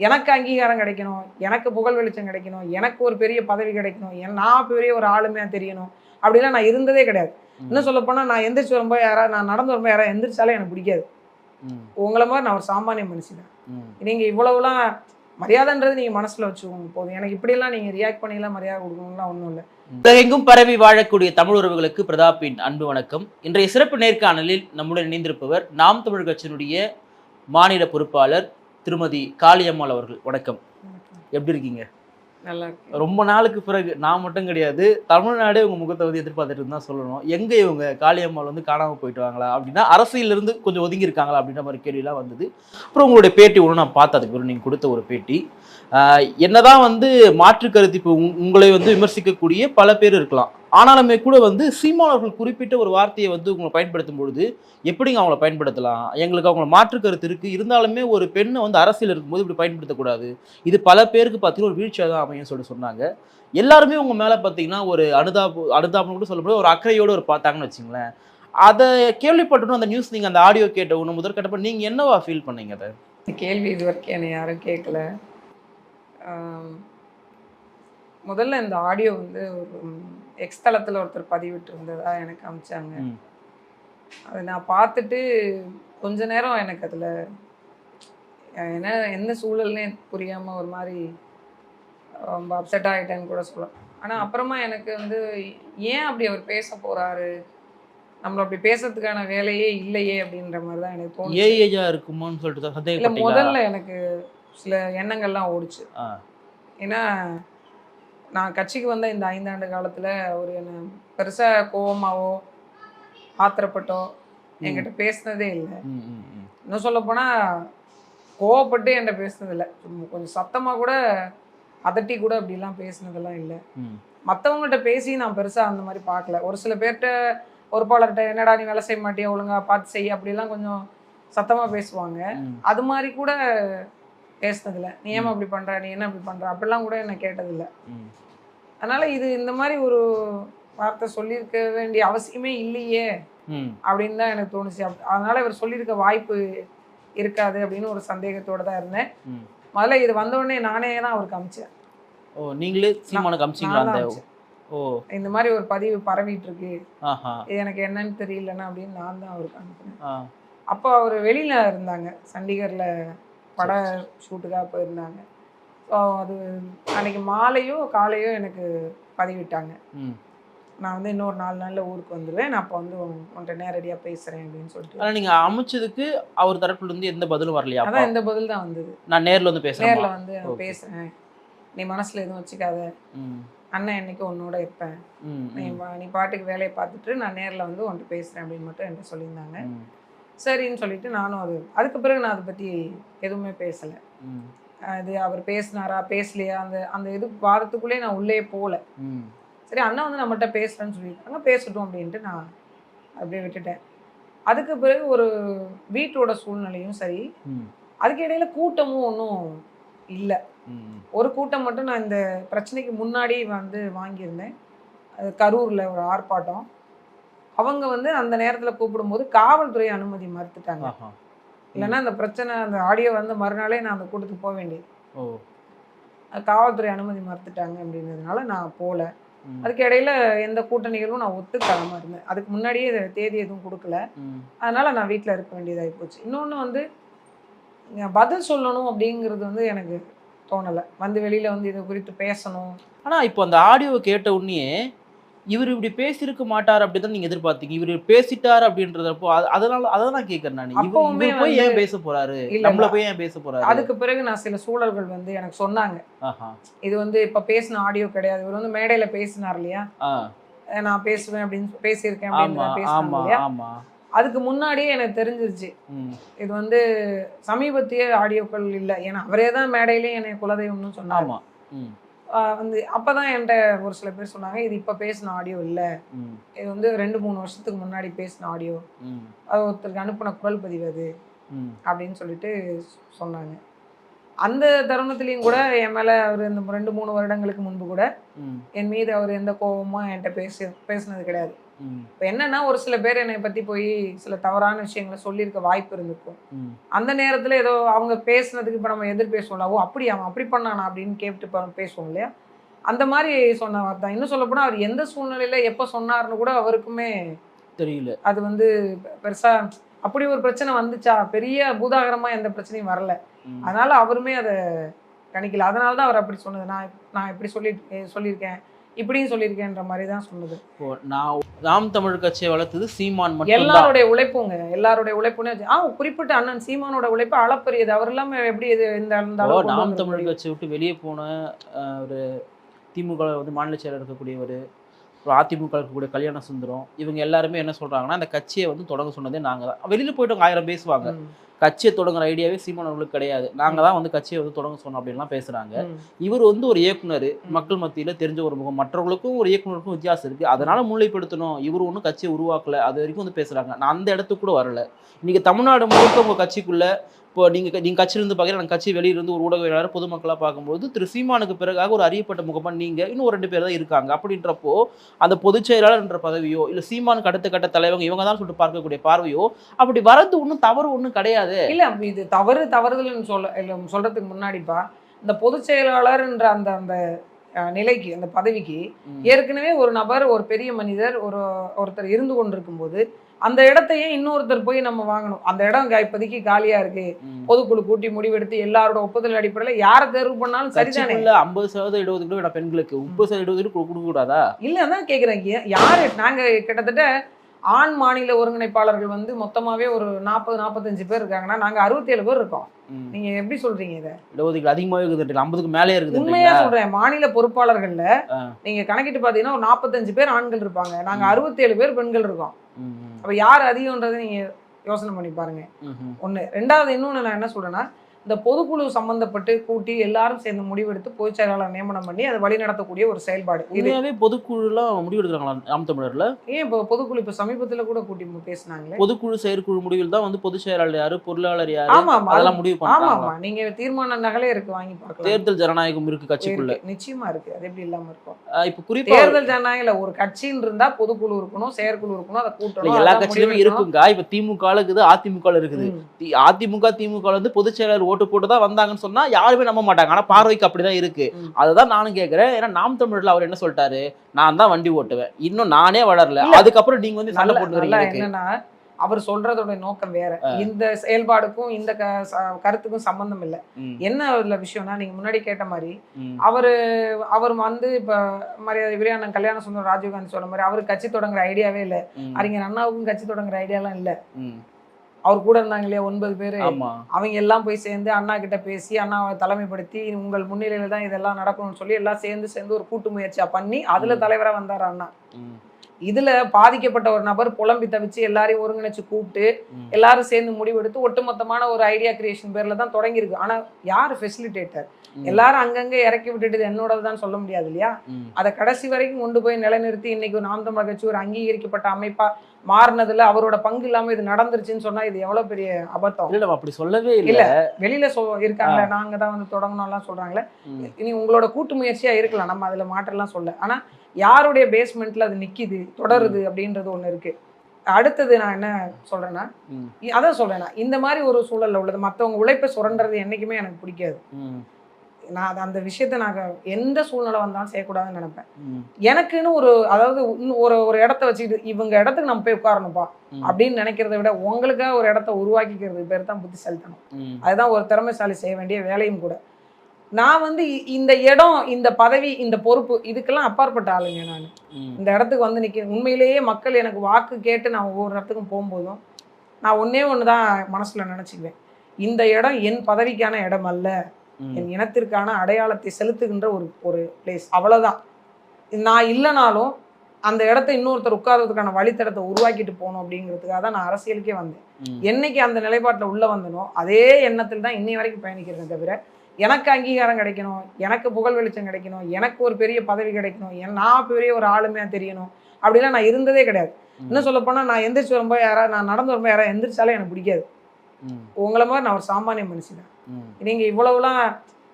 எனக்கு அங்கீகாரம் கிடைக்கணும் எனக்கு புகழ் வெளிச்சம் கிடைக்கணும் எனக்கு ஒரு பெரிய பதவி கிடைக்கணும் நான் பெரிய ஒரு ஆளுமையா தெரியணும் அப்படிலாம் நான் இருந்ததே கிடையாது. இன்னும் சொல்ல போனா நான் எந்திரிச்சு வரும்போது யாராவது நான் நடந்து வரும்போது யாராவது எந்திரிச்சாலே எனக்கு பிடிக்காது. உங்களை மாதிரி நான் ஒரு சாமானிய மனுஷன் தான். ம். நீங்க இவ்வளவுலாம் மரியாதைன்றது நீங்க மனசுல வச்சுக்கோங்க போதும். எனக்கு இப்படியெல்லாம் நீங்க ரியாக்ட் பண்ணிலாம் மரியாதை கொடுக்கணும்லாம் ஒன்றும் இல்லை. உலகெங்கும் பரவி வாழக்கூடிய தமிழ் உறவுகளுக்கு பிரதாப்பின் அன்பு வணக்கம். இன்றைய சிறப்பு நேர்காணலில் நம்முடன் இணைந்திருப்பவர் நாம் தமிழ் கட்சியினுடைய மாநில பொறுப்பாளர் திருமதி காளியம்மாள் அவர்கள். வணக்கம். எப்படி இருக்கீங்க? நல்லா இருக்கு ரொம்ப நாளுக்கு பிறகு நான் மட்டும் கிடையாது தமிழ்நாடே உங்க முகத்தை வந்து எதிர்பார்த்துட்டு தான் சொல்லணும். எங்க இவங்க காளியம்மாள் வந்து காணாம போயிட்டு வாங்களா அப்படின்னா அரசியல்ல இருந்து கொஞ்சம் ஒதுங்கி இருக்காங்களா அப்படின்ற மாதிரி கேள்வியெல்லாம் வந்தது. அப்புறம் உங்களுடைய பேட்டி ஒன்று நான் பார்த்தேன் அதுக்கு பிறகு நீங்க கொடுத்த ஒரு பேட்டி. என்னதான் வந்து மாற்று கருத்து இப்போ உங்- உங்களை வந்து விமர்சிக்கக்கூடிய பல பேர் இருக்கலாம். ஆனாலுமே கூட வந்து சீமானவர்கள் குறிப்பிட்ட ஒரு வார்த்தையை வந்து உங்களை பயன்படுத்தும் பொழுது எப்படிங்க அவங்கள பயன்படுத்தலாம்? எங்களுக்கு அவங்கள மாற்று கருத்து இருக்குது இருந்தாலுமே ஒரு பெண்ணை வந்து அரசியல் இருக்கும்போது இப்படி பயன்படுத்தக்கூடாது. இது பல பேருக்கு பார்த்தீங்கன்னா ஒரு வீழ்ச்சியாக தான் அமையும் சொல்லிட்டு சொன்னாங்க. எல்லாருமே உங்கள் மேலே பார்த்தீங்கன்னா ஒரு அனுதாபம் அனுதாபம் கூட சொல்ல ஒரு அக்கறையோடு ஒரு பார்த்தாங்கன்னு வச்சுங்களேன். அதை கேள்விப்பட்டணும் அந்த நியூஸ் நீங்கள் அந்த ஆடியோ கேட்ட ஒன்று முதற்கட்டப்ப நீங்கள் என்னவா ஃபீல் பண்ணீங்க அதை? கேள்வி இது வரைக்கும் என்னை யாரும் கேட்கல. முதல்ல இந்த ஆடியோ வந்து ஒரு எக்ஸ் தளத்தில் ஒருத்தர் பதிவிட்டு இருந்ததா எனக்கு அமிச்சாங்க. அதை நான் பார்த்துட்டு கொஞ்ச நேரம் எனக்கு அதில் என்ன என்ன சூழல்னே புரியாமல் ஒரு மாதிரி ரொம்ப அப்செட் ஆகிட்டேன்னு கூட சொல்லலாம். ஆனால் அப்புறமா எனக்கு வந்து ஏன் அப்படி அவர் பேச போகிறாரு நம்மள அப்படி பேசுறதுக்கான வேலையே இல்லையே அப்படின்ற மாதிரி தான் எனக்கு தோணுச்சு. ஏஏஜா இருக்குமோன்னு சொல்லிட்டு இல்ல முதல்ல எனக்கு சில எண்ணங்கள்லாம் ஓடுச்சு. ஏன்னா நான் கட்சிக்கு வந்த இந்த ஐந்தாண்டு காலத்துல ஒரு என்ன பெருசா கோவமாவோ ஆத்திரப்பட்டோ என்கிட்ட பேசினதே இல்லை. இன்னும் சொல்ல போனா கோவப்பட்டு என்கிட்ட பேசினது இல்லை. கொஞ்சம் சத்தமா கூட அதட்டி கூட அப்படிலாம் பேசினதெல்லாம் இல்லை. மற்றவங்கள்ட்ட பேசி நான் பெருசா அந்த மாதிரி பார்க்கல ஒரு சில பேர்கிட்ட பொறுப்பாளர்கிட்ட என்னடா நீ வேலை செய்ய மாட்டியா? ஒழுங்கா பார்த்து செய் அப்படிலாம் கொஞ்சம் சத்தமா பேசுவாங்க. அது மாதிரி கூட பேசினதில்ல நீ ஏமா அப்படி பண்ற? நீ என்ன அப்படி பண்ற? அப்படிலாம் கூட என்ன கேட்டதில்ல. அதனால இது இந்த மாதிரி ஒரு வார்த்தை சொல்லியிருக்க வேண்டிய அவசியமே இல்லையே. அப்படின்னு தான் எனக்கு தோணுச்சு. அதனால இவர் சொல்லியிருக்க வாய்ப்பு இருக்காது அப்படின்னு ஒரு சந்தேகத்தோட தான் இருந்தேன். முதல்ல இது வந்த உடனே நானே தான் அவருக்கு அமிச்சேன். ஓ நீங்களே சீமானுக்கு அமிச்சிங்களா அந்த. ஓ? இந்த மாதிரி ஒரு பதிவு பரவிட்டு இருக்கு இது எனக்கு என்னன்னு தெரியலன்னா அப்படின்னு நான் தான் அவருக்கு அனுப்பினேன். அப்போ அவர் வெளியில இருந்தாங்க சண்டிகர்ல பட ஷூட்டுக்காக போயிருந்தாங்க. ஸோ அது அன்னைக்கு மாலையோ காலையோ எனக்கு பதிவிட்டாங்க. நான் வந்து இன்னொரு நாலு நாளில் ஊருக்கு வந்துடுவேன் நான் அப்போ வந்து உன்- உன்கிட்ட நேரடியாக பேசுகிறேன் அப்படின்னு சொல்லிட்டு. ஆனா நீங்க அமைச்சதுக்கு அவர் தரப்புல இருந்து எந்த பதிலும் வரலையா? அதான் இந்த பதில் தான் வந்தது. நான் நேர்ல வந்து பேசுறேன் நேரில் வந்து. பேசுகிறேன் நீ மனசில் எதுவும் வச்சுக்காத. அண்ணன் என்னைக்கு உன்னோட இருப்பேன். நீ நீ பாட்டுக்கு வேலையை பார்த்துட்டு நான் நேரில் வந்து உன்கிட்ட பேசுகிறேன் அப்படின்னு மட்டும் என்கிட்ட சொல்லியிருந்தாங்க. சரின்னு சொல்லிட்டு நானும் அது அதுக்கு பிறகு நான் அதை பற்றி எதுவுமே பேசலை. அது அவர் பேசினாரா பேசலையா அந்த அந்த இது வாரத்துக்குள்ளே நான் உள்ளே போகல. சரி அண்ணா வந்து நம்மகிட்ட பேசுகிறேன்னு சொல்லியிருக்காங்க பேசட்டும் அப்படின்ட்டு நான் அப்படியே விட்டுட்டேன். அதுக்கு பிறகு ஒரு வீட்டோட சூழ்நிலையும் சரி. அதுக்கு இடையில கூட்டமும் ஒன்றும் இல்லை. ஒரு கூட்டம் மட்டும் நான் இந்த பிரச்சனைக்கு முன்னாடி வந்து வாங்கியிருந்தேன். அது கரூரில் ஒரு ஆர்ப்பாட்டம். அவங்க வந்து அந்த நேரத்தில் கூப்பிடும்போது காவல்துறை அனுமதி மறுத்துட்டாங்க. இல்லைன்னா அந்த பிரச்சனை அந்த ஆடியோ வந்து மறுநாளே நான் அந்த கூட்டத்துக்கு போக வேண்டியது. காவல்துறை அனுமதி மறுத்துட்டாங்க அப்படின்றதுனால நான் போகல. அதுக்கு இடையில எந்த கூட்ட நிகழ்வும் நான் ஒத்துக்காம இருந்தேன். அதுக்கு முன்னாடியே தேதி எதுவும் கொடுக்கல. அதனால நான் வீட்டில் இருக்க வேண்டியதாகி போச்சு. இன்னொன்று வந்து பதில் சொல்லணும் அப்படிங்கிறது வந்து எனக்கு தோணலை. வந்து வெளியில வந்து இது குறித்து பேசணும். ஆனா இப்போ அந்த ஆடியோவை கேட்ட உடனே இவர் இப்படி பேசியிருக்க மாட்டார் அப்படின்னு நீங்க எதிர்பார்த்தீங்க. இவர் பேசிட்டார் அப்படின்றதப்போ அது- அதனால அதை நான் கேட்கறேன் நான். போய் ஏன் பேச போறாரு? நம்மள. போய் ஏன் பேச போறாரு? அதுக்கு பிறகு நான் சில சூழல்கள் வந்து எனக்கு சொன்னாங்க. இது வந்து இப்ப பேசின ஆடியோ கிடையாது. இவர் வந்து மேடையில பேசினார் இல்லையா? நான் பேசுவேன் அப்படின்னு பேசியிருக்கேன் அப்படின்னு ஆமா அதுக்கு முன்னாடியே எனக்கு தெரிஞ்சிருச்சு. இது வந்து சமீபத்திய ஆடியோக்கள் இல்லை. ஏன்னா அவரே தான் மேடையிலேயே என்னை குலதெய்வம்னு சொன்னாங்க ஆமா ம். ஆஹ் வந்து அப்பதான் என்கிட்ட ஒரு சில பேர் சொன்னாங்க இது இப்ப பேசின ஆடியோ இல்ல. இது வந்து ரெண்டு மூணு வருஷத்துக்கு முன்னாடி பேசின ஆடியோ அது ஒருத்தருக்கு அனுப்பின குரல் பதிவு அது. அப்படின்னு சொல்லிட்டு சொன்னாங்க. அந்த தருணத்துலேயும் கூட என் மேல அவர் இந்த ரெண்டு மூணு வருடங்களுக்கு முன்பு கூட என் மீது அவர் எந்த கோபமும் என்கிட்ட பேசி பேசினது கிடையாது. இப்போ என்னன்னா ஒரு சில பேர் என்னை பத்தி போய் சில தவறான விஷயங்களை சொல்லியிருக்க வாய்ப்பு இருந்திருக்கும். அந்த நேரத்துல ஏதோ அவங்க பேசுனதுக்கு இப்போ நம்ம எதிர் பேசுவோம்ல ஓ அப்படி அவன் அப்படி பண்ணானா அப்படின்னு கேட்டு பேசுவோம் இல்லையா? அந்த மாதிரி சொன்ன வார்த்தை. இன்னும் சொல்ல போனா அவர் எந்த சூழ்நிலையில எப்போ சொன்னாருன்னு கூட அவருக்குமே தெரியல. அது வந்து பெருசா அப்படி ஒரு பிரச்சனை வந்துச்சா? பெரிய பூதாகரமா எந்த பிரச்சனையும் வரல. அதனால அவருமே அதை கணிக்கல. அதனால தான் அவர் அப்படி சொன்னது. நான் நான் இப்படி சொல்லி சொல்லியிருக்கேன். இப்படியும் சொல்லியிருக்கேன்ற மாதிரி தான் சொன்னது நான் நாம் தமிழ் கட்சியை வளர்த்தது சீமான் மட்டும் எல்லாருடைய உழைப்புங்க. எல்லாருடைய உழைப்புன்னு ஆ குறிப்பிட்ட அண்ணன் சீமானோட உழைப்பு அளப்பரியது. அவர் இல்லாம எப்படி இது இந்த நாம் தமிழ்? கட்சி விட்டு வெளியே போன ஒரு திமுக வந்து மாநில செயலர் இருக்கக்கூடியவர் அப்புறம் அதிமுக இருக்கக்கூடிய கல்யாண சுந்தரம் இவங்க எல்லாருமே என்ன சொல்றாங்கன்னா அந்த கட்சியை வந்து தொடங்க சொன்னதே நாங்க தான் வெளியில போயிட்டு ஆயிரம் பேசுவாங்க. கட்சியை தொடங்குற ஐடியாவே சீமானவர்களுக்கு கிடையாது. நாங்க தான் வந்து கட்சியை வந்து தொடங்க சொன்னோம் அப்படின்லாம் பேசுறாங்க. ம். இவர் வந்து ஒரு இயக்குனர் மக்கள் மத்தியில தெரிஞ்ச ஒரு முகம். மற்றவர்களுக்கும் ஒரு இயக்குனருக்கும் வித்தியாசம் இருக்கு. அதனால முன்னிலைப்படுத்தணும். இவர் ஒன்றும் கட்சியை உருவாக்கல. அது வரைக்கும் வந்து பேசுறாங்க. நான் அந்த இடத்துக்கு கூட வரல. இன்னைக்கு தமிழ்நாடு முழுக்க உங்க கட்சிக்குள்ள இப்போ நீங்க நீங்க கட்சியிலிருந்து பார்க்குற நான் கட்சி வெளியிருந்து ஒரு ஊடகவியலாளர் பொதுமக்களா பார்க்கும்போது திரு சீமானுக்கு பிறகாக ஒரு அறியப்பட்ட முகமா நீங்க இன்னும் ஒரு ரெண்டு பேர் தான் இருக்காங்க. அப்படின்றப்போ அந்த பொதுச் செயலாளர் என்ற பதவியோ இல்ல சீமானுக்கு அடுத்த கட்ட தலைவங்க இவங்க தான் சொல்லிட்டு பார்க்கக்கூடிய பார்வையோ அப்படி வரது ஒன்றும் தவறு ஒன்றும் கிடையாது. இல்ல இது தவறு தவறுதல்னு சொல்ல இல்ல சொல்றதுக்கு முன்னாடிப்பா இந்த பொதுச் செயலாளர்ன்ற அந்த அந்த நிலைக்கு அந்த பதவிக்கு. ஏற்கனவே ஒரு நபர் ஒரு பெரிய மனிதர் ஒரு ஒருத்தர் இருந்து கொண்டிருக்கும் போது அந்த இடத்தையே இன்னொருத்தர் போய் நம்ம வாங்கணும். அந்த இடம் இப்போதைக்கு காலியா இருக்கு. பொதுக்குழு கூட்டி முடிவெடுத்து எல்லாரோட ஒப்புதல் அடிப்படையில் யாரை தேர்வு பண்ணாலும் சரிதானே. கட்சிக்குள்ள ஐம்பது சதவீதம் இடஒதுக்கீடு வேணும் பெண்களுக்கு முப்பது சதவீதம் இடஒதுக்கீடு கொடுக்க கூடாதா? இல்ல அதான் கேக்குறேன். ஏ- யாரு நாங்க கிட்டத்தட்ட ஆண் மாநில ஒருங்கிணைப்பாளர்கள் வந்து மொத்தமாவே ஒரு நாற்பது நாற்பத்தஞ்சு பேர் இருக்காங்கன்னா நாங்க அறுபத்தேழு பேர் இருக்கோம். நீங்க எப்படி சொல்றீங்க இதை? இடஒதுக்கீடு அதிகமாகவே இருக்குது ஐம்பதுக்கு மேலே இருக்குது உண்மையா சொல்றேன். மாநில பொறுப்பாளர்கள்ல. நீங்க கணக்கிட்டு பாத்தீங்கன்னா ஒரு நாற்பத்தஞ்சு பேர் ஆண்கள் இருப்பாங்க. நாங்க ம். அறுபத்தேழு பேர் பெண்கள் இருக்கோம். அப்ப யார் அதிகம்ன்றதை நீங்க யோசனை பண்ணி பாருங்க. ஒண்ணு. ரெண்டாவது இன்னொன்னு நான் என்ன சொல்றேன்னா இந்த பொதுக்குழு சம்பந்தப்பட்டு கூட்டி எல்லாரும் சேர்ந்து முடிவெடுத்து பொதுச் செயலாளர் நியமனம் பண்ணி அதை வழி நடத்தக்கூடிய ஒரு செயல்பாடு. உண்மையாவே பொதுக்குழுலாம் முடிவு எடுக்கிறாங்களா நாம் தமிழர்ல? ஏன் இப்போ பொதுக்குழு இப்ப சமீபத்துல கூட கூட்டி பேசினாங்களே? பொதுக்குழு செயற்குழு முடிவில் தான் வந்து பொதுச் செயலாளர் யாரு பொருளாளர் யாரு? ஆமா அதெல்லாம் முடிவு ஆமா ஆமா. நீங்க தீர்மான நகலே இருக்கு வாங்கி பார்க்கலாம். தேர்தல் ஜனநாயகம் இருக்கு கட்சிக்குள்ள. நிச்சயமா இருக்கு. அது எப்படி இல்லாம இருக்கும்? இப்ப குறிப்பா தேர்தல் ஜனநாயகம் ஒரு கட்சின்னு இருந்தா பொதுக்குழு இருக்கணும் செயற்குழு இருக்கணும் அதை கூட்டணும் எல்லா கட்சியிலுமே. இருக்குங்க. இப்ப திமுக இருக்குது அதிமுக இருக்குது. அதிமுக திமுக வந்து பொதுச் செயலாளர் ஓட்டு போட்டு தான் வந்தாங்கன்னு சொன்னா யாருமே நம்ப மாட்டாங்க. ஆனா பார்வைக்கு அப்படிதான் இருக்கு. அதுதான் நானும் கேக்குறேன். ஏன்னா நாம் தமிழர்ல அவர் என்ன சொல்லிட்டாரு? நான் தான் வண்டி ஓட்டுவேன். இன்னும் நானே வளரல. அதுக்கப்புறம் நீங்க வந்து சண்டை போட்டு அவர் சொல்றதோட நோக்கம் வேற. இந்த செயல்பாடுக்கும் இந்த கருத்துக்கும் சம்பந்தம் இல்ல. என்ன அதுல விஷயம்னா நீங்க முன்னாடி கேட்ட மாதிரி அவரு அவர் வந்து இப்ப மரியாதை விரியான கல்யாண சுந்தரம் ராஜீவ்காந்தி சொன்ன மாதிரி அவருக்கு கட்சி தொடங்குற ஐடியாவே இல்ல. அறிஞர் அண்ணாவுக்கும் கட்சி தொடங்குற ஐடியாலாம் இல்ல. அவர் கூட இருந்தாங்க இல்லையா ஒன்பது பேரு அவங்க எல்லாம் போய் சேர்ந்து அண்ணா கிட்ட பேசி அண்ணாவை தலைமைப்படுத்தி உங்கள் முன்னிலையில தான் இதெல்லாம் நடக்கணும்னு சொல்லி எல்லாம் சேர்ந்து சேர்ந்து ஒரு கூட்டு முயற்சியா பண்ணி அதுல. தலைவரா வந்தார் அண்ணா இதுல பாதிக்கப்பட்ட ஒரு நபர் புலம்பி தவிச்சு எல்லாரையும் ஒருங்கிணைச்சு கூப்பிட்டு. எல்லாரும் சேர்ந்து முடிவெடுத்து ஒட்டுமொத்தமான ஒரு ஐடியா கிரியேஷன் பேர்ல தான் தொடங்கியிருக்கு ஆனா யார் ஃபெசிலிட்டேட்டர். எல்லாரும் அங்கங்க இறக்கி விட்டுட்டு இது என்னோடதுதான் சொல்ல முடியாது இல்லையா. அதை கடைசி வரைக்கும் கொண்டு போய் நிலைநிறுத்தி இன்னைக்கு ஒரு நாம் தமிழர் கட்சி ஒரு அங்கீகரிக்கப்பட்ட அமைப்பா மாறினதுல அவரோட பங்கு இல்லாம இது நடந்துருச்சுன்னு சொன்னா இது எவ்வளவு பெரிய அபத்தம். இல்ல அப்படி சொல்லவே இல்ல. வெளியில சொ இருக்காங்களே நாங்க தான் வந்து தொடங்கணும்லாம் சொல்றாங்களே ம். இனி உங்களோட கூட்டு முயற்சியா இருக்கலாம் நம்ம அதுல மாற்றலாம் சொல்ல. ஆனா யாருடைய பேஸ்மெண்ட்ல அது நிக்குது தொடருது அப்படின்றது ஒண்ணு இருக்கு. அடுத்தது நான் என்ன சொல்றேன்னா அதான் சொல்றேன் நான். இந்த மாதிரி ஒரு சூழல்ல உள்ளது மத்தவங்க உழைப்பை சுரண்டுறது என்னைக்குமே எனக்கு பிடிக்காது. நான் அது- அந்த விஷயத்த நான் எந்த சூழ்நிலை வந்தாலும் செய்யக்கூடாதுன்னு நினைப்பேன் எனக்குன்னு ஒரு அதாவது ஒரு ஒரு இடத்த வச்சுக்கிட்டு இவங்க இடத்துக்கு நம்ம போய் உட்காரணும்ப்பா. அப்படின்னு நினைக்கிறத விட உங்களுக்காக ஒரு இடத்த உருவாக்கிக்கிறது பேர் தான் புத்திசாலித்தனம் ம். அதுதான் ஒரு திறமைசாலி செய்ய வேண்டிய வேலையும் கூட நான் வந்து இந்த இடம் இந்த பதவி இந்த பொறுப்பு இதுக்கெல்லாம் அப்பாற்பட்ட ஆளுங்க நான். இந்த இடத்துக்கு வந்து நிற்க உண்மையிலேயே மக்கள் எனக்கு வாக்கு கேட்டு நான் ஒவ்வொரு இடத்துக்கும் போகும்போதும் நான் ஒண்ணே ஒன்று தான் மனசுல நினச்சிக்குவேன் இந்த இடம் என் பதவிக்கான இடம் அல்ல. என் இனத்திற்கான அடையாளத்தை செலுத்துகின்ற ஒரு ஒரு பிளேஸ் அவ்வளவுதான் நான் இல்லைனாலும் அந்த இடத்த இன்னொருத்தர் உட்கார்றதுக்கான வழித்தடத்தை உருவாக்கிட்டு போகணும் அப்படிங்கிறதுக்காக தான் நான் அரசியலுக்கே வந்தேன். என்னைக்கு அந்த நிலைப்பாட்டில் உள்ள வந்தனோ அதே எண்ணத்தில் தான் இன்னை வரைக்கும் பயணிக்கிறேன் தவிர எனக்கு அங்கீகாரம் கிடைக்கணும் எனக்கு புகழ் வெளிச்சம் கிடைக்கணும் எனக்கு ஒரு பெரிய பதவி கிடைக்கணும் என் நான் பெரிய ஒரு ஆளுமையா தெரியணும் அப்படிலாம் நான் இருந்ததே கிடையாது. இன்னும் சொல்ல போனா நான் எந்திரிச்சு வரும்போது யாராவது நான் நடந்து வரும்போது யாராவது எந்திரிச்சாலே எனக்கு பிடிக்காது. உங்களை மாதிரி நான் ஒரு சாமானிய மனுஷன். நீங்க இவ்வளவுலாம்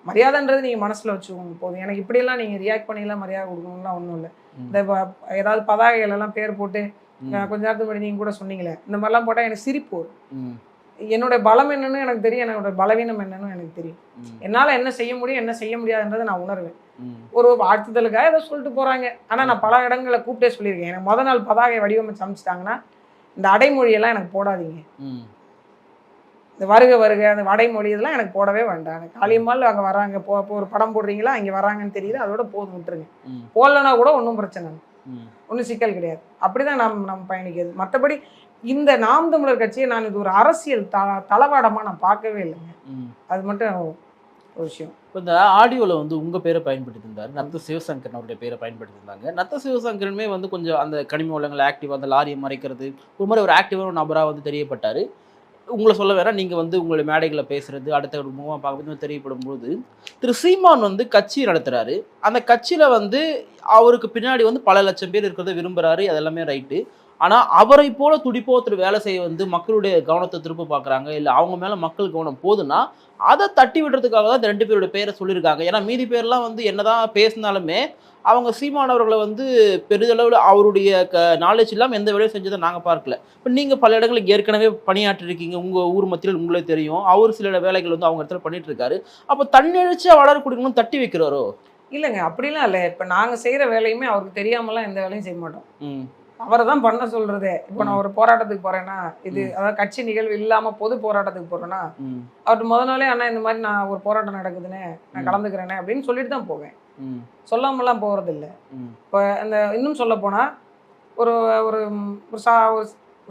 மரியாதைன்றது நீங்க மனசுல வச்சுக்கோங்க போதும் எனக்கு இப்படியெல்லாம் நீங்க ரியாக்ட் பண்ணிலாம் மரியாதை கொடுக்கணும்லாம் ஒன்றும் இல்லை. இந்த ஏதாவது பதாகைகள் எல்லாம் பேர் போட்டு கொஞ்ச நேரத்துக்கு முன்னாடி நீங்க கூட சொன்னீங்களே இந்த மாதிரிலாம் போட்டால் எனக்கு சிரிப்பு வரும். என்னோட பலம் என்னன்னு எனக்கு தெரியும் என்னோட பலவீனம் என்னன்னு எனக்கு தெரியும். என்னால் என்ன செய்ய முடியும் என்ன செய்ய முடியாதுன்றதை நான் உணர்வேன். ஒரு வாழ்த்துதலுக்காக ஏதோ சொல்லிட்டு போறாங்க ஆனா நான் பல இடங்களில் கூப்பிட்டே சொல்லியிருக்கேன் எனக்கு முத நாள் பதாகை வடிவமைச்சு அமைச்சிட்டாங்கன்னா இந்த அடைமொழியெல்லாம் எனக்கு போடாதீங்க. இந்த வருக வருக அந்த வடைமொழி இதெல்லாம் எனக்கு போடவே வேண்டாம். காளியம்மாள் அங்கே வராங்க போ ஒரு படம் போடுறீங்களா அங்கே வராங்கன்னு தெரியுது அதோட போதும் விட்டுருங்க. ம். போடலனா கூட ஒன்றும் பிரச்சனை. ஒன்றும் சிக்கல் கிடையாது. அப்படிதான் நாம் நம்ம பயணிக்கிறது. மற்றபடி இந்த நாம் தமிழர் கட்சியை நான் இது ஒரு அரசியல் த தளவாடமாக நான் பார்க்கவே இல்லைங்க. அது மட்டும் ஒரு விஷயம். இப்போ இந்த ஆடியோவில் வந்து உங்கள் பேரை பயன்படுத்தி இருந்தார். நத்த சிவசங்கரன் அவருடைய பேரை பயன்படுத்தி இருந்தாங்க. நத்த சிவசங்கரனுமே வந்து கொஞ்சம் அந்த கனிம வளங்கள் ஆக்டிவ் அந்த லாரியை மறைக்கிறது ஒரு மாதிரி ஒரு ஆக்டிவான நபராக வந்து தெரியப்பட்டார். உங்களை சொல்ல வேற நீங்கள் வந்து உங்களுடைய மேடைகளை பேசுறது அடுத்த முகமாக பார்க்குறது தெரியப்படும் போது திரு சீமான் வந்து கட்சி நடத்துகிறாரு அந்த கட்சியில் வந்து அவருக்கு பின்னாடி வந்து பல லட்சம் பேர் இருக்கிறத விரும்புகிறாரு அதெல்லாமே ரைட்டு ஆனால் அவரை போல துடிப்போ ஒருத்தர் வேலை செய்ய வந்து மக்களுடைய கவனத்தை திரும்ப பார்க்குறாங்க இல்லை அவங்க மேலே மக்கள் கவனம் போதுன்னா அதை தட்டி விடுறதுக்காக தான் இந்த ரெண்டு பேரோட பேரை சொல்லியிருக்காங்க. ஏன்னா மீதி பேர்லாம் வந்து என்னதான் பேசினாலுமே அவங்க சீமான் அவர்களை வந்து பெரிதளவில் அவருடைய க நாலேஜ் இல்லாமல் எந்த வேலையும் செஞ்சதை நாங்கள் பார்க்கல. இப்போ நீங்கள் பல இடங்களுக்கு ஏற்கனவே பணியாற்றிருக்கீங்க. உங்கள் ஊர் மத்தியில் உங்களே தெரியும். அவர் சில வேலைகள் வந்து அவங்க இடத்துல பண்ணிட்டு இருக்காரு அப்போ தன்னெழுச்சியாக வளரக்கூடியவங்களும் தட்டி வைக்கிறாரோ? இல்லைங்க அப்படிலாம் இல்லை. இப்போ நாங்கள் செய்கிற வேலையுமே அவருக்கு தெரியாமலாம் எந்த வேலையும் செய்ய மாட்டோம். ம். அவரை தான் பண்ண சொல்றதே. இப்போ நான் ஒரு போராட்டத்துக்கு போறேன்னா இது. அதாவது கட்சி நிகழ்வு இல்லாம பொது போராட்டத்துக்கு போறேன்னா அவர்கிட்ட முத நாளே அண்ணா இந்த மாதிரி நான் ஒரு போராட்டம் நடக்குதுன்னு நான். கலந்துக்கிறேனே அப்படின்னு சொல்லிட்டு தான் போவேன். சொல்லாமலாம் போறது இல்ல இப்போ அந்த இன்னும் சொல்ல போனா ஒரு ஒரு சா ஒரு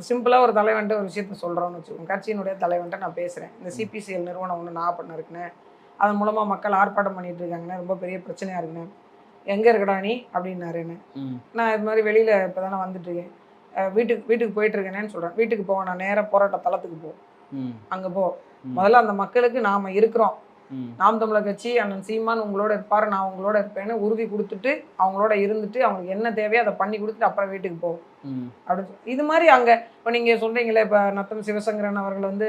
சிம்பிளாக ஒரு தலைவன்ட்டு ஒரு விஷயத்த சொல்கிறோன்னு வச்சுக்கோங்க. கட்சியினுடைய தலைவன்ட்ட நான் பேசுகிறேன் இந்த சிபிசிஎல் நிறுவனம் ஒன்று நான் பண்ண இருக்குன்னு அதன் மூலமாக மக்கள் ஆர்ப்பாட்டம் பண்ணிட்டு இருக்காங்கண்ணே ரொம்ப பெரிய பிரச்சனையாக இருக்குண்ணே எங்கே இருக்கடா நீ? அப்படின்னாரு என்ன. நான் இது மாதிரி வெளியில் இப்போ தானே வந்துட்டுருக்கேன் வீட்டுக்கு வீட்டுக்கு போயிட்டு இருக்கேனேன்னு சொல்கிறேன் வீட்டுக்கு போவேன் நான் நேராக போராட்ட தளத்துக்கு போ. அங்கே போ. முதல்ல அந்த மக்களுக்கு நாம் இருக்கிறோம். நாம் தமிழர் கட்சி அண்ணன் சீமான் உங்களோட இருப்பார் நான் உங்களோட இருப்பேன்னு உறுதி கொடுத்துட்டு அவங்களோட இருந்துட்டு அவங்களுக்கு என்ன தேவையோ அதை பண்ணி கொடுத்துட்டு அப்புறம் வீட்டுக்கு போ. அப்படின்னு இது மாதிரி அங்கே இப்போ நீங்கள் சொல்கிறீங்களே இப்போ நத்தம் சிவசங்கரன் அவர்கள் வந்து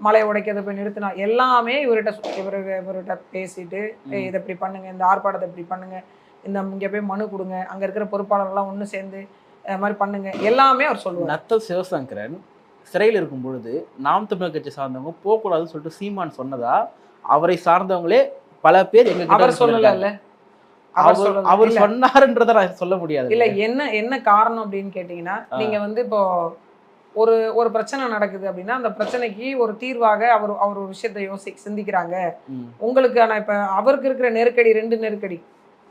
மலையை உடைக்கிறத போய் நிறுத்தினா எல்லாமே இவர்கிட்ட இவரு இவர்கிட்ட பேசிட்டு "ஏய், இதை இப்படி பண்ணுங்க இந்த ஆர்ப்பாட்டத்தை இப்படி பண்ணுங்க இந்த இங்கே போய் மனு கொடுங்க அங்கே இருக்கிற பொறுப்பாளர்கள்லாம் ஒன்று சேர்ந்து இது மாதிரி பண்ணுங்க. எல்லாமே அவர் சொல்லுவார். நத்த சிவசங்கரன் சிறையில் இருக்கும் பொழுது நாம் தமிழர் கட்சி சார்ந்தவங்க போகக்கூடாதுன்னு சொல்லிட்டு சீமான் சொன்னதா அவரை சார்ந்தவங்களே பல பேர் எங்க அவர் சொல்லல. அவர் அவர். சொன்னாருன்றத நான் சொல்ல முடியாது. இல்ல என்ன என்ன காரணம் அப்படின்னு கேட்டீங்கன்னா. நீங்க வந்து இப்போ ஒரு ஒரு பிரச்சனை நடக்குது அப்படின்னா அந்த பிரச்சனைக்கு ஒரு தீர்வாக அவர் அவர் ஒரு விஷயத்தை யோசி சிந்திக்கிறாங்க. உங்களுக்கான இப்ப அவருக்கு இருக்கிற நெருக்கடி ரெண்டு நெருக்கடி.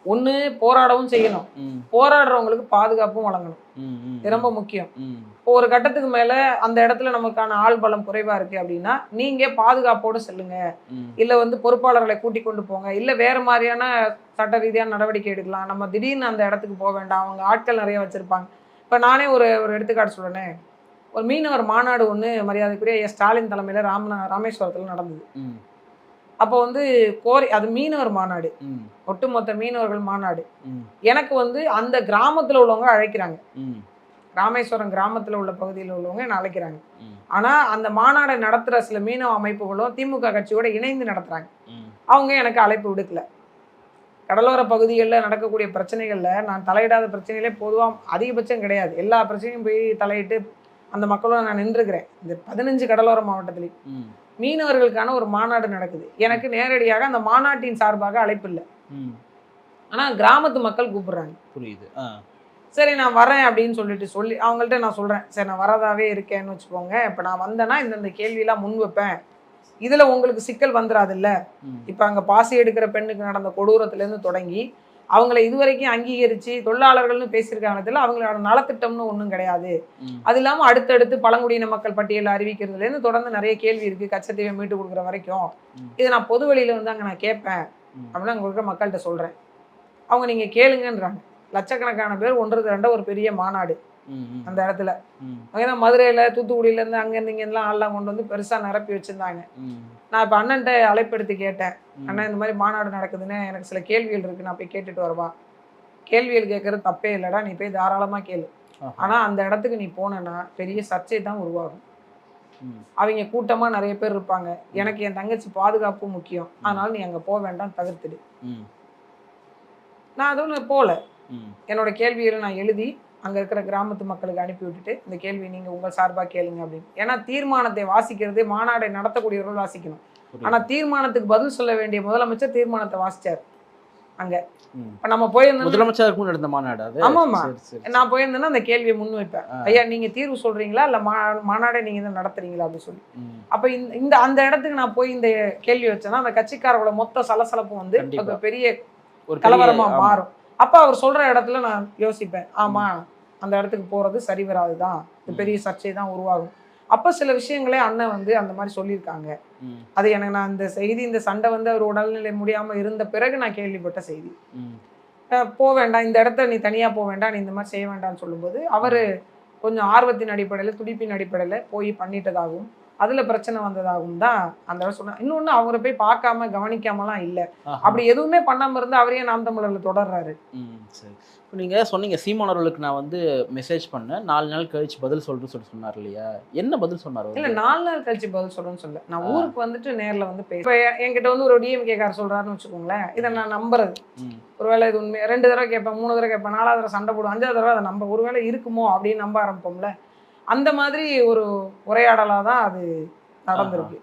ஒண்ணு போராடவும் செய்யணும். போராடுறவங்களுக்கு பாதுகாப்பும் வழங்கணும். இது ரொம்ப முக்கியம். இப்போ ஒரு கட்டத்துக்கு மேல அந்த இடத்துல நமக்கான ஆள் பலம் குறைவா இருக்கு அப்படின்னா நீங்க பாதுகாப்போட செல்லுங்க. இல்ல வந்து பொறுப்பாளர்களை கூட்டி கொண்டு போங்க. இல்ல வேற மாதிரியான சட்ட ரீதியான நடவடிக்கை எடுக்கலாம். நம்ம திடீர்னு அந்த இடத்துக்கு போக வேண்டாம். அவங்க ஆட்கள் நிறைய வச்சிருப்பாங்க. இப்ப நானே ஒரு ஒரு எடுத்துக்காட்டு சொல்றேனே. ஒரு மீனவர் மாநாடு ஒன்று மரியாதைக்குரிய ஸ்டாலின் தலைமையில ராமநா ராமேஸ்வரத்தில் நடந்தது. அப்போ வந்து கோரி அது மீனவர் மாநாடு. ஒட்டுமொத்த மீனவர்கள் மாநாடு. எனக்கு வந்து அந்த கிராமத்துல உள்ளவங்க அழைக்கிறாங்க. ராமேஸ்வரம் கிராமத்துல உள்ள பகுதியில் உள்ளவங்க என்னை அழைக்கிறாங்க. ம், ஆனா அந்த மாநாடை நடத்துற சில மீனவ அமைப்புகளும் திமுக கட்சியோட இணைந்து நடத்துறாங்க. ம், அவங்க எனக்கு அழைப்பு விடுக்கல. கடலோர பகுதிகளில் நடக்கக்கூடிய பிரச்சனைகளில் நான் தலையிடாத பிரச்சனைகளே பொதுவாக அதிகபட்சம் கிடையாது. எல்லா பிரச்சனையும் போய் தலையிட்டு அந்த மக்களோட நான் நின்றுக்கிறேன். இந்த பதினஞ்சு கடலோர மாவட்டத்திலையும். மீனவர்களுக்கான ஒரு மாநாடு நடக்குது. எனக்கு நேரடியாக அந்த மாநாட்டின் சார்பாக அழைப்பு இல்லை. ம். ஆனால் கிராமத்து மக்கள் கூப்பிடுறாங்க. புரியுது. சரி நான் வரேன் அப்படின்னு சொல்லிட்டு சொல்லி அவங்கள்ட்ட நான் சொல்கிறேன் சரி நான் வரதாவே இருக்கேன்னு வச்சுக்கோங்க. இப்போ நான் வந்தேன்னா இந்தந்த கேள்வியெல்லாம் முன் வைப்பேன். இதில் உங்களுக்கு சிக்கல் வந்துடாதுல்ல இப்போ அங்கே பாசி எடுக்கிற பெண்ணுக்கு நடந்த கொடூரத்துலேருந்து தொடங்கி அவங்கள இதுவரைக்கும் அங்கீகரித்து தொழிலாளர்கள்னு பேசியிருக்காங்க அவங்களோட நலத்திட்டம்னு ஒன்றும் கிடையாது. அது இல்லாமல் அடுத்தடுத்து பழங்குடியின மக்கள் பட்டியலில் அறிவிக்கிறதுலேருந்து தொடர்ந்து நிறைய கேள்வி இருக்குது கச்சத்தீவை மீட்டு கொடுக்குற வரைக்கும். இதை நான் பொது வெளியில் வந்து அங்கே நான் கேட்பேன். அப்படின்னு அங்கே இருக்கிற மக்கள்கிட்ட சொல்கிறேன் அவங்க நீங்கள் கேளுங்கன்றாங்க. லட்சக்கணக்கான பேர் ஒன்றுக்கு ரெண்ட ஒரு பெரிய மாநாடு. அந்த இடத்துல. தான் மதுரையில் தூத்துக்குடியிலேருந்து அங்கேருந்து இங்கேருந்துலாம் ஆள்லாம் கொண்டு வந்து பெருசாக நிரப்பி வச்சுருந்தாங்க. நான் இப்போ அண்ணன்ட்ட அழைப்பெடுத்து கேட்டேன். ம். அண்ணா இந்த மாதிரி மாநாடு நடக்குதுன்னு எனக்கு சில கேள்விகள் இருக்கு. நான் போய் கேட்டுட்டு வரவா? கேள்விகள் கேட்கறது தப்பே இல்லைடா நீ போய் தாராளமாக கேளு. ஆனால் அந்த இடத்துக்கு நீ போனேன்னா பெரிய சர்ச்சை தான் உருவாகும். அவங்க கூட்டமாக நிறைய பேர் இருப்பாங்க. எனக்கு என் தங்கச்சி பாதுகாப்பு முக்கியம். அதனால நீ அங்கே போக வேண்டாம் தவிர்த்துடு. நான் அதுவும் போகல ம். என்னோட கேள்விகளை நான் எழுதி அங்க இருக்கிற கிராமத்து மக்களுக்கு அனுப்பி விட்டுட்டு இந்த கேள்வி நீங்க உங்க சார்பா கேளுங்க அப்படின்னு ஏன்னா தீர்மானத்தை வாசிக்கிறது மாநாடை நடத்தக்கூடியவர்கள் வாசிக்கணும் புரியுது. ஆனா தீர்மானத்துக்கு பதில் சொல்ல வேண்டிய முதலமைச்சர் தீர்மானத்தை வாசிச்சார் அங்க. இப்ப நம்ம போயிருந்தோம் முதலமைச்சருக்கு நடந்த மாநாடு அது. நான் போயிருந்தேன்னா அந்த கேள்வியை முன் வைப்பேன். ஐயா நீங்க தீர்வு சொல்றீங்களா இல்ல மா மாநாடை நீங்க தான் நடத்துறீங்களா அப்படின்னு சொல்லி. அப்ப இந்த இந்த அந்த இடத்துக்கு நான் போய் இந்த கேள்வி வச்சேன்னா அந்த கட்சிக்காரோட மொத்த சலசலப்பும் வந்து பெரிய ஒரு பெரிய- கலவரமா ஆமா. மாறும் அப்ப அவர் சொல்ற இடத்துல நான் யோசிப்பேன். ஆமா அந்த இடத்துக்கு போறது சரி வராதுதான். இது பெரிய சர்ச்சை தான் உருவாகும். அப்ப சில விஷயங்களே அண்ணன் வந்து அந்த மாதிரி சொல்லியிருக்காங்க. அது எனக்கு நான் இந்த செய்தி இந்த சண்டை வந்து அவர் உடல்நிலை முடியாம இருந்த பிறகு நான் கேள்விப்பட்ட செய்தி. போக வேண்டாம் இந்த இடத்த நீ தனியா போக வேண்டாம் நீ இந்த மாதிரி செய்ய வேண்டாம்னு சொல்லும்போது அவரு கொஞ்சம் ஆர்வத்தின் அடிப்படையில் துடிப்பின் அடிப்படையில் போய் பண்ணிட்டதாகவும் அதுல பிரச்சனை வந்ததாகவும் தான் அந்த சொன்னேன் இன்னொன்னு அவரை போய் பார்க்காம கவனிக்காமலாம் இல்லை. அப்படி எதுவுமே பண்ணாம இருந்து அவரே நாம் தமிழர்ல தொடர்றாரு. சரி. இப்போ நீங்கள் சொன்னீங்க சீமானவர்களுக்கு நான் வந்து மெசேஜ் பண்ணேன். நாலு நாள் கழிச்சு பதில் சொல்லிட்டு சொல்லி சொன்னார் இல்லையா? என்ன பதில் சொன்னார்? இல்ல நாலு நாள் கழிச்சு பதில் சொல்றேன்னு சொல்ல நான். ஊருக்கு வந்துட்டு நேர்ல வந்து பேச இப்ப என்கிட்ட வந்து ஒரு டிஎம்கே கார் சொல்றாருன்னு வச்சுக்கோங்களேன். இதை நான் நம்புறது. ஒருவேளை இது உண்மை ரெண்டு தடவை கேட்பேன் மூணு தடவை கேட்பேன் நாலாவது தடவை சண்டை போடுவேன் அஞ்சாவது தடவை அதை நம்ப ஒருவேளை இருக்குமோ அப்படின்னு நம்ப ஆரம்பிப்போம்ல. அந்த மாதிரி ஒரு உரையாடலாக தான் அது நடந்திருக்கு.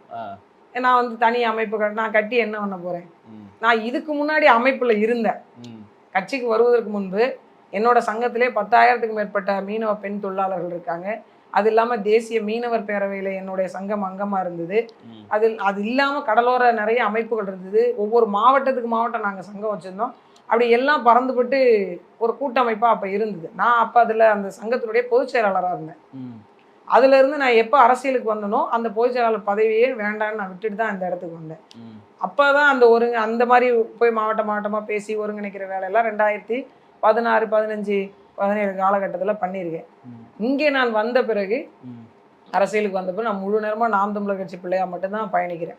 நான் வந்து தனி அமைப்புகள் நான் கட்டி என்ன பண்ண போறேன் ம். நான் இதுக்கு முன்னாடி அமைப்புல இருந்தேன். கட்சிக்கு வருவதற்கு முன்பு என்னோட சங்கத்திலே பத்தாயிரத்துக்கு மேற்பட்ட மீனவ பெண் தொழிலாளர்கள் இருக்காங்க அது இல்லாமல் தேசிய மீனவர் பேரவையில் என்னுடைய சங்கம் அங்கமாக இருந்தது. அதில் அது இல்லாமல் கடலோர நிறைய அமைப்புகள் இருந்தது ஒவ்வொரு மாவட்டத்துக்கு மாவட்டம் நாங்கள் சங்கம் வச்சுருந்தோம் அப்படி எல்லாம் பறந்துபட்டு ஒரு கூட்டமைப்பாக அப்போ இருந்தது நான் அப்போ அதில் அந்த சங்கத்தினுடைய பொதுச் செயலாளராக இருந்தேன் ம். அதுல இருந்து நான் எப்போ அரசியலுக்கு வந்தனோ அந்த பொதுச் செயலாளர் பதவியே வேண்டாம்னு நான் விட்டுட்டு தான் இந்த இடத்துக்கு வந்தேன் ம். அப்பதான் அந்த ஒருங்க அந்த மாதிரி போய் மாவட்ட மாவட்டமா பேசி ஒருங்கிணைக்கிற வேலையெல்லாம் ரெண்டாயிரத்தி பதினாறு பதினஞ்சு பதினேழு காலகட்டத்துல பண்ணியிருக்கேன். இங்கே நான் வந்த பிறகு. அரசியலுக்கு வந்த பிறகு நான் முழு நேரமா நாம் தமிழர் கட்சி பிள்ளையா மட்டும்தான் பயணிக்கிறேன்